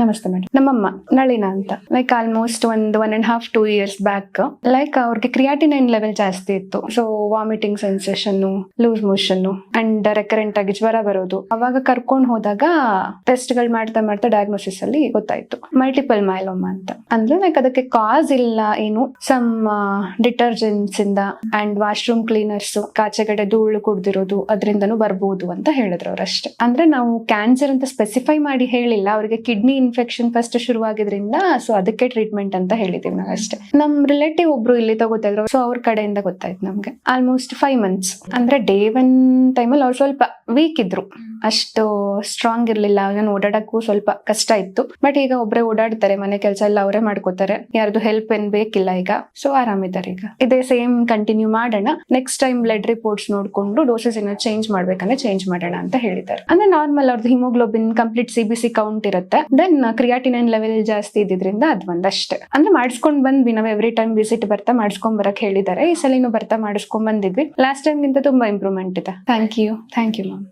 ನಮಸ್ತೆ ಮೇಡಮ್. ನಮ್ಮಮ್ಮ, ನಳಿನ ಅಂತ. ಲೈಕ್ ಆಲ್ಮೋಸ್ಟ್ ಒಂದು one and half two years back like ಅವ್ರಿಗೆ ಕ್ರಿಯಾಟಿನೈನ್ ಲೆವೆಲ್ ಜಾಸ್ತಿ ಇತ್ತು. So vomiting sensation loose motion and recurrent ಆಗಿ ಜ್ವರ ಬರೋದು. ಅವಾಗ ಕರ್ಕೊಂಡು ಹೋದಾಗ ಟೆಸ್ಟ್ಗಳು ಮಾಡ್ತಾ ಮಾಡ್ತಾ ಡಯಾಗ್ನೋಸಿಸ್ ಅಲ್ಲಿ ಗೊತ್ತಾಯ್ತು. ಮಲ್ಟಿಪಲ್ ಮೈಲೋಮ ಅಂತ. ಅಂದ್ರೆ ಲೈಕ್ ಅದಕ್ಕೆ ಕಾಸ್ ಇಲ್ಲ, ಏನು ಸಮ್ ಡಿಟರ್ಜೆಂಟ್ಸ್ ಇಂದ ಅಂಡ್ ವಾಶ್ರೂಮ್ ಕ್ಲೀನರ್ಸ್ ಕಾಚೆಗಡೆ ಧೂಳು ಕುಡ್ದಿರೋದು, ಅದರಿಂದನೂ ಬರ್ಬೋದು ಅಂತ ಹೇಳಿದ್ರು ಅವ್ರಷ್ಟೇ ಅಂದ್ರೆ ನಾವು ಕ್ಯಾನ್ಸರ್ ಅಂತ ಸ್ಪೆಸಿಫೈ ಮಾಡಿ ಹೇಳಿಲ್ಲ, ಅವರಿಗೆ ಕಿಡ್ನಿ ಇನ್ಫೆಕ್ಷನ್ ಫಸ್ಟ್ ಶುರು ಆಗಿದ್ರಿಂದ ಸೊ ಅದಕ್ಕೆ ಟ್ರೀಟ್ಮೆಂಟ್ ಅಂತ ಹೇಳಿದೀವಿ ನಾವು ಅಷ್ಟೇ. ನಮ್ ರಿಲೇಟಿವ್ ಒಬ್ರು ಇಲ್ಲಿ ತಗೋತಿದ್ರು ಸೊ ಅವ್ರ ಕಡೆಯಿಂದ ಗೊತ್ತಾಯ್ತು ನಮ್ಗೆ. ಆಲ್ಮೋಸ್ಟ್ ಫೈವ್ ಮಂತ್ಸ್ ಅಂದ್ರೆ ಡೇ ಒನ್ ಟೈಮಲ್ಲಿ ಅವ್ರು ಸ್ವಲ್ಪ ವೀಕ್ ಇದ್ರು. ಅಷ್ಟು ಸ್ಟ್ರಾಂಗ್ ಇರ್ಲಿಲ್ಲ ನಾನು ಓಡಾಡಕ್ಕೂ ಸ್ವಲ್ಪ ಕಷ್ಟ ಇತ್ತು. ಬಟ್ ಈಗ ಒಬ್ರೇ ಓಡಾಡ್ತಾರೆ, ಮನೆ ಕೆಲಸ ಎಲ್ಲ ಅವರೇ ಮಾಡ್ಕೋತಾರೆ. ಯಾರ್ದು ಹೆಲ್ಪ್ ಏನ್ ಬೇಕಿಲ್ಲ ಈಗ. ಸೊ ಆರಾಮಿದ್ದಾರೆ ಈಗ. ಇದೇ ಸೇಮ್ ಕಂಟಿನ್ಯೂ ಮಾಡೋಣ. ನೆಕ್ಸ್ಟ್ ಟೈಮ್ ಬ್ಲಡ್ ರಿಪೋರ್ಟ್ಸ್ ನೋಡ್ಕೊಂಡು ಡೋಸಸ್ ಏನೋ ಚೇಂಜ್ ಮಾಡ್ಬೇಕಂದ್ರೆ ಚೇಂಜ್ ಮಾಡೋಣ ಅಂತ ಹೇಳಿದ್ದಾರೆ. ಅಂದ್ರೆ ನಾರ್ಮಲ್ ಅವ್ರದ್ದು haemoglobin complete C B C count ಇರುತ್ತೆ. ದೆನ್ ಕ್ರಿಯಾಟಿನೈನ್ ಲೆವೆಲ್ ಜಾಸ್ತಿ ಇದ್ದಿದ್ರಿಂದ ಅದ್ ಒಂದಷ್ಟೇ. ಅಂದ್ರೆ ಮಾಡಿಸ್ಕೊಂಡ್ ಬಂದ್ವಿ ನಾವ್ ಎವ್ರಿ ಟೈಮ್ ವಿಸಿಟ್ ಬರ್ತಾ ಮಾಡಿಸ್ಕೊಂಡ್ ಬರಕ್ ಹೇಳಿದ್ದಾರೆ. ಈ ಸಲಿನೂ ಬರ್ತಾ ಮಾಡಿಸ್ಕೊಂಡ್ ಬಂದಿದ್ವಿ. ಲಾಸ್ಟ್ ಟೈಮ್ ಗಿಂತ ತುಂಬಾ ಇಂಪ್ರೂವ್ಮೆಂಟ್ ಇದೆ. Thank you thank you ma'am